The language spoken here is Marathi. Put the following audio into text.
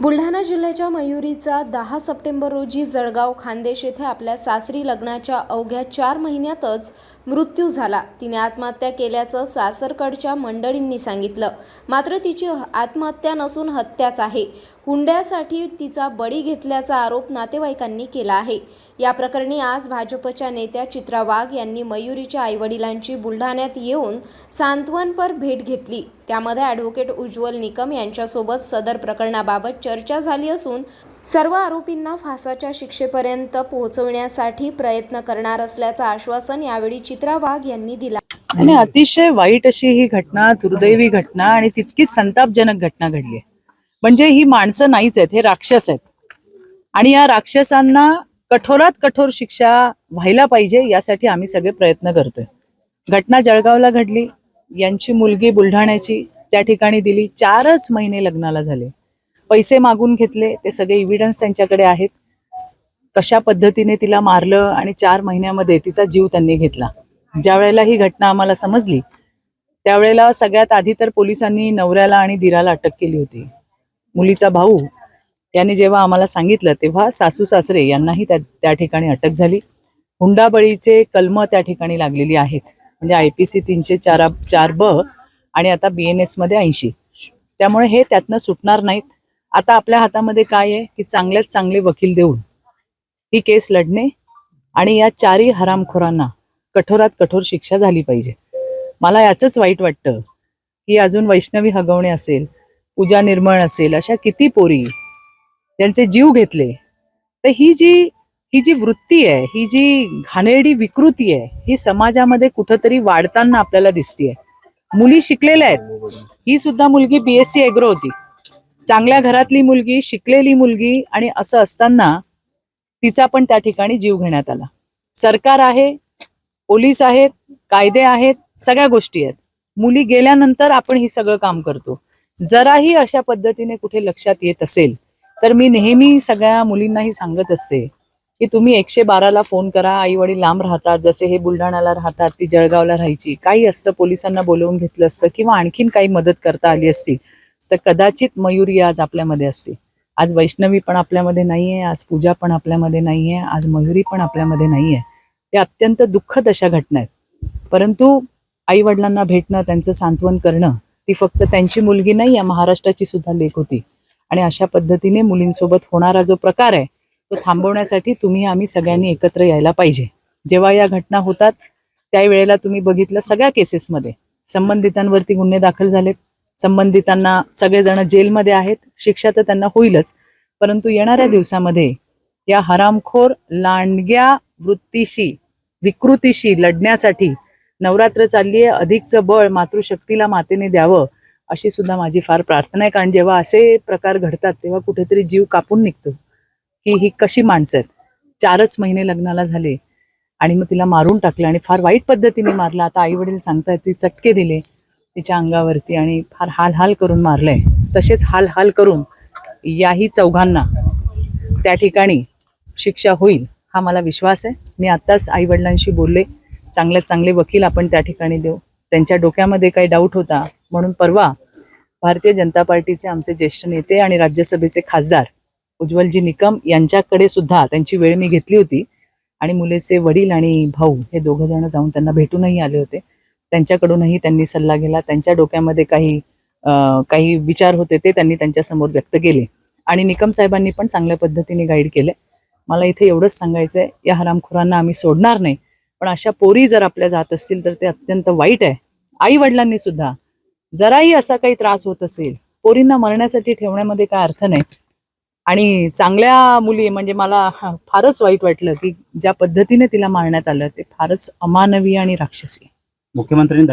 बुलढाणा जिल्ह्याच्या मयुरीचा दहा सप्टेंबर रोजी जळगाव खानदेश येथे आपल्या सासरी लग्नाच्या अवघ्या चार महिन्यातच मृत्यू झाला. तिने आत्महत्या केल्याचं सासरकडच्या मंडळींनी सांगितलं. मात्र तिची आत्महत्या नसून हत्याच आहे. हुंड्यासाठी तिचा बळी घेतल्याचा आरोप नातेवाईकांनी केला आहे. या प्रकरणी आज भाजपच्या नेत्या चित्रा वाघ यांनी मयुरीच्या आईवडिलांची बुलढाण्यात येऊन सांत्वनपर भेट घेतली. त्यामध्ये ॲडव्होकेट उज्ज्वल निकम यांच्यासोबत सदर प्रकरणाबाबत चर्चा झाली असून सर्व आरोपींना फासाच्या शिक्षेपर्यंत पोहोचवण्यासाठी प्रयत्न करणार असल्याचं आश्वासन यावेळी चित्रा वाघ यांनी दिला. आणि अतिशय वाईट अशी ही घटना दुर्दैवी घटना आणि तितकीच संतापजनक घटना घडली आहे. म्हणजे ही माणसं नाहीच आहेत हे राक्षस आहेत. आणि या राक्षसांना कठोरात कठोर शिक्षा व्हायला पाहिजे यासाठी आम्ही सगळे प्रयत्न करतोय. घटना जळगावला घडली यांची मुलगी बुलढाण्याची त्या ठिकाणी दिली चारच महिने लग्नाला झाले. पैसे मागून घेतले ते सगळे इव्हिडन्स त्यांच्याकडे आहेत. कशा पद्धतीने तिला मारलं आणि चार महिन्यामध्ये तिचा जीव त्यांनी घेतला. ज्या वेळेला ही घटना आम्हाला समजली त्यावेळेला सगळ्यात आधी तर पोलिसांनी नवऱ्याला आणि दिराला अटक केली होती. मुलीचा भाऊ यांनी जेव्हा आम्हाला सांगितलं तेव्हा सासू सासरे यांनाही त्या त्या ठिकाणी अटक झाली. हुंडाबळीचे कलम त्या ठिकाणी लागलेली आहेत. म्हणजे आय पी सी तीनशे चार चार ब आणि आता बी एन एसमध्ये ऐंशी. त्यामुळे हे त्यातनं सुटणार नाहीत. आता आपल्या हातामध्ये काय आहे? की चांगल्यात चांगले वकील देऊन ही केस लढणे आणि या चारही हरामखोरांना कठोरात कठोर शिक्षा झाली पाहिजे. मला याचंच वाईट वाटतं की अजून वैष्णवी हगवणे असेल पूजा निर्मळ असेल अशा किती पोरी त्यांचे जीव घेतले तर ही जी ही जी वृत्ती आहे ही जी घाणेरडी विकृती आहे ही समाजामध्ये कुठंतरी वाढताना आपल्याला दिसतीये. मुली शिकलेल्या आहेत. ही सुद्धा मुलगी बीएससी एग्रो होती. चांगल्या घरातली मुलगी शिकलेली मुलगी आणि असं असताना तिचा पण त्या ठिकाणी जीव घेण्यात आला. सरकार आहे पोलीस आहेत कायदे आहेत सगळ्या गोष्टी आहेत. मुली गेल्यानंतर आपण ही सगळं काम करतो. जराही अशा पद्धतीने कुठे लक्षात येत असेल तर मी नेहमी सगळ्या मुलींनाही सांगत असते की तुम्ही एकशे बाराला फोन करा आई वडील लांब राहतात जसे हे बुलढाण्याला राहतात ती जळगावला राहायची काही असतं पोलिसांना बोलवून घेतलं असतं किंवा आणखीन काही मदत करता आली असती तर कदाचित मयुरी आज आपल्यामध्ये असते. आज वैष्णवी पण आपल्यामध्ये नाहीये आज पूजा पण आपल्यामध्ये नाहीये आज मयुरी पण आपल्यामध्ये नाहीये. या अत्यंत दुःखद अशा घटना आहेत. परंतु आई वडिलांना भेटणं त्यांचं सांत्वन करणं ती फक्त त्यांची मुलगी नाही या महाराष्ट्राची सुद्धा लेख होती. आणि अशा पद्धतीने मुलींसोबत होणारा जो प्रकार आहे तो थांबवण्यासाठी तुम्ही आम्ही सगळ्यांनी एकत्र यायला पाहिजे. जेव्हा या घटना होतात त्यावेळेला तुम्ही बघितलं सगळ्या केसेसमध्ये. संबंधितांवरती गुन्हे दाखल झालेत. संबंधितांना सगळेजण जेलमध्ये आहेत. शिक्षा तर त्यांना होईलच. परंतु येणाऱ्या दिवसामध्ये या हरामखोर लांडग्या वृत्तीशी विकृतीशी लढण्यासाठी नवरात्र चालली आहे अधिकचं बळ मातृशक्तीला मातेने द्यावं अशी सुद्धा माझी फार प्रार्थना आहे. कारण जेव्हा असे प्रकार घडतात तेव्हा कुठेतरी जीव कापून निघतो की ही कशी माणसं आहेत. चारच महिने लग्नाला झाले आणि मग तिला मारून टाकलं आणि फार वाईट पद्धतीने मारलं. आता आई वडील सांगतायत ती चटके दिले तिच्या अंगावरती आणि फार हाल हाल करून मारलंय. तसेच हाल हाल करून याही चौघांना त्या ठिकाणी शिक्षा होईल हा मला विश्वास आहे. मी आत्ताच आई वडिलांशी बोलले. चांगल्यात चांगले वकील आपण त्या ठिकाणी देऊ. त्यांच्या डोक्यामध्ये काही डाऊट होता म्हणून परवा भारतीय जनता पार्टीचे आमचे ज्येष्ठ नेते आणि राज्यसभेचे खासदार उज्ज्वलजी निकम यांच्याकडे सुद्धा त्यांची वेळ मी घेतली होती. आणि मुलीचे वडील आणि भाऊ हे दोघं जण जाऊन त्यांना भेटूनही आले होते. त्यांच्याकडूनही त्यांनी सल्ला घेला त्यांच्या डोक्यामध्ये काही काही विचार होते ते त्यांनी त्यांच्यासमोर व्यक्त केले. आणि निकम साहेबांनी पण चांगल्या पद्धतीने गाईड केले. मला इथे एवढंच सांगायचं आहे या हरामखोरांना आम्ही सोडणार नाही. पण अशा पोरी जर आपल्या जात असतील तर ते अत्यंत वाईट आहे. आई वडिलांनी सुद्धा जराही असा काही त्रास होत असेल पोरींना मरण्यासाठी ठेवण्यामध्ये काय अर्थ नाही. आणि चांगल्या मुली म्हणजे मला फारच वाईट वाटलं की ज्या पद्धतीने तिला मारण्यात आलं ते फारच अमानवीय आणि राक्षसी. मुख्यमंत्र्यांनी